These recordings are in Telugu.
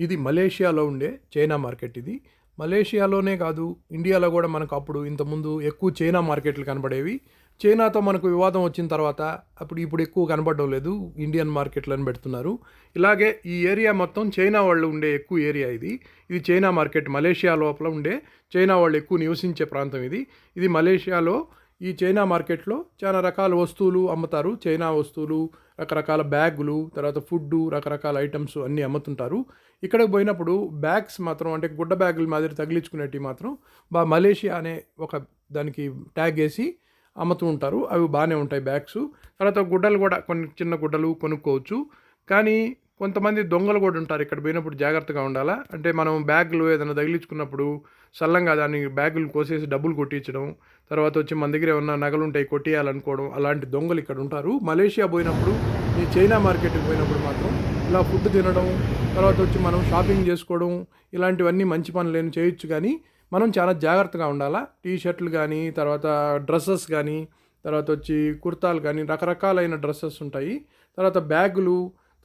ఇది మలేషియాలో ఉండే చైనా మార్కెట్ ఇది. మలేషియాలోనే కాదు ఇండియాలో కూడా మనకు అప్పుడు ఇంతకుముందు ఎక్కువ చైనా మార్కెట్లు కనబడేవి. చైనాతో మనకు వివాదం వచ్చిన తర్వాత అప్పుడు ఇప్పుడు ఎక్కువ కనబడడం లేదు ఇండియన్ మార్కెట్లను పెడుతున్నారు. ఇలాగే ఈ ఏరియా మొత్తం చైనా వాళ్ళు ఉండే ఎక్కువ ఏరియా ఇది. ఇది చైనా మార్కెట్ మలేషియా లోపల ఉండే చైనా వాళ్ళు ఎక్కువ నివసించే ప్రాంతం ఇది. ఇది మలేషియాలో ఈ చైనా మార్కెట్లో చాలా రకాల వస్తువులు అమ్ముతారు. చైనా వస్తువులు రకరకాల బ్యాగులు తర్వాత ఫుడ్ రకరకాల ఐటమ్స్ అన్నీ అమ్ముతుంటారు. ఇక్కడికి పోయినప్పుడు బ్యాగ్స్ మాత్రం అంటే గుడ్డ బ్యాగుల మాదిరి తగిలించుకునేటివి మాత్రం బా మలేషియా అనే ఒక దానికి ట్యాగ్ వేసి అమ్ముతూ ఉంటారు. అవి బాగానే ఉంటాయి బ్యాగ్స్. తర్వాత గుడ్డలు కూడా కొన్ని చిన్న గుడ్డలు కొనుక్కోవచ్చు. కానీ కొంతమంది దొంగలు కూడా ఉంటారు ఇక్కడ పోయినప్పుడు జాగ్రత్తగా ఉండాలా? అంటే మనం బ్యాగులు ఏదైనా తగిలించుకున్నప్పుడు సల్లంగా దాన్ని బ్యాగులు కోసేసి డబ్బులు కొట్టించడం తర్వాత వచ్చి మన దగ్గర ఏమన్నా నగలు ఉంటాయి కొట్టేయాలనుకోవడం అలాంటి దొంగలు ఇక్కడ ఉంటారు. మలేషియా పోయినప్పుడు ఈ చైనా మార్కెట్కి పోయినప్పుడు మాత్రం ఇలా ఫుడ్ తినడం తర్వాత వచ్చి మనం షాపింగ్ చేసుకోవడం ఇలాంటివన్నీ మంచి పనులేని చేయొచ్చు కానీ మనం చాలా జాగ్రత్తగా ఉండాలా? టీ షర్ట్లు కానీ తర్వాత డ్రెస్సెస్ కానీ తర్వాత వచ్చి కుర్తాలు కానీ రకరకాలైన డ్రెస్సెస్ ఉంటాయి. తర్వాత బ్యాగులు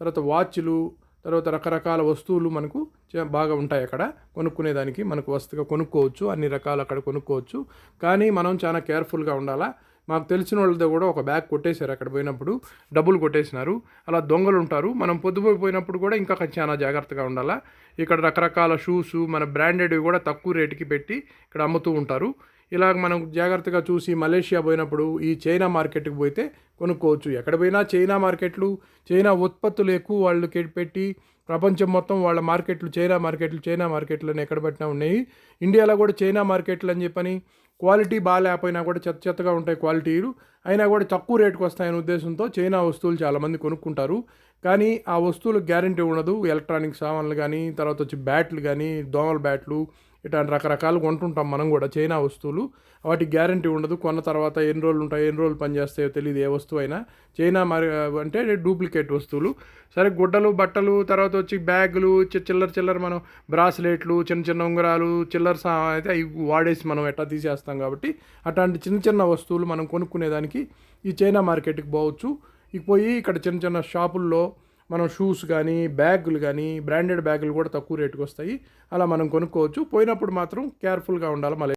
తర్వాత వాచ్లు తర్వాత రకరకాల వస్తువులు మనకు బాగా ఉంటాయి అక్కడ. కొనుక్కునేదానికి మనకు వస్తుగా కొనుక్కోవచ్చు అన్ని రకాలు అక్కడ కొనుక్కోవచ్చు. కానీ మనం చాలా కేర్ఫుల్గా ఉండాలా? మాకు తెలిసిన వాళ్ళతో కూడా ఒక బ్యాగ్ కొట్టేశారు అక్కడ పోయినప్పుడు. డబ్బులు కొట్టేసినారు. అలా దొంగలు ఉంటారు. మనం పొద్దుపోయినప్పుడు కూడా ఇంకా చాలా జాగ్రత్తగా ఉండాలా? ఇక్కడ రకరకాల షూస్ మన బ్రాండెడ్వి కూడా తక్కువ రేటుకి పెట్టి ఇక్కడ అమ్ముతూ ఉంటారు. ఇలాగ మనం జాగ్రత్తగా చూసి మలేషియా పోయినప్పుడు ఈ చైనా మార్కెట్కి పోతే కొనుక్కోవచ్చు. ఎక్కడ పోయినా చైనా మార్కెట్లు చైనా ఉత్పత్తులు ఎక్కువ వాళ్ళు పెట్టి ప్రపంచం మొత్తం వాళ్ళ మార్కెట్లు చైనా మార్కెట్లు చైనా మార్కెట్లు అని ఎక్కడ పెట్టినా ఉన్నాయి. ఇండియాలో కూడా చైనా మార్కెట్లు అని చెప్పని క్వాలిటీ బాగాలేకపోయినా కూడా చెత్త చెత్తగా ఉంటాయి క్వాలిటీలు. అయినా కూడా తక్కువ రేటుకి వస్తాయనే ఉద్దేశంతో చైనా వస్తువులు చాలామంది కొనుక్కుంటారు. కానీ ఆ వస్తువులకు గ్యారంటీ ఉండదు. ఎలక్ట్రానిక్ సామాన్లు కానీ తర్వాత వచ్చి బ్యాట్లు కానీ దోమల బ్యాట్లు ఇట్లాంటి రకరకాలు కొంటుంటాం మనం కూడా చైనా వస్తువులు. వాటికి గ్యారంటీ ఉండదు. కొన్న తర్వాత ఎన్ని రోజులు ఉంటాయి ఎన్ని రోజులు పనిచేస్తాయో తెలియదు ఏ వస్తువు అయినా. చైనా మరి అంటే డూప్లికేట్ వస్తువులు. సరే గుడ్డలు బట్టలు తర్వాత వచ్చి బ్యాగులు చిల్లర చిల్లర మనం బ్రాస్లెట్లు చిన్న చిన్న ఉంగరాలు చిల్లర సా అయితే అవి వాడేసి మనం ఎట్లా తీసేస్తాం కాబట్టి అట్లాంటి చిన్న చిన్న వస్తువులు మనం కొనుక్కునేదానికి ఈ చైనా మార్కెట్కి పోవచ్చు. ఇక పోయి ఇక్కడ చిన్న చిన్న షాపుల్లో మనం షూస్ కానీ బ్యాగులు కానీ బ్రాండెడ్ బ్యాగులు కూడా తక్కువ రేటుకు వస్తాయి అలా మనం కొనుక్కోవచ్చు. పోయినప్పుడు మాత్రం కేర్ఫుల్గా ఉండాలి. మళ్ళీ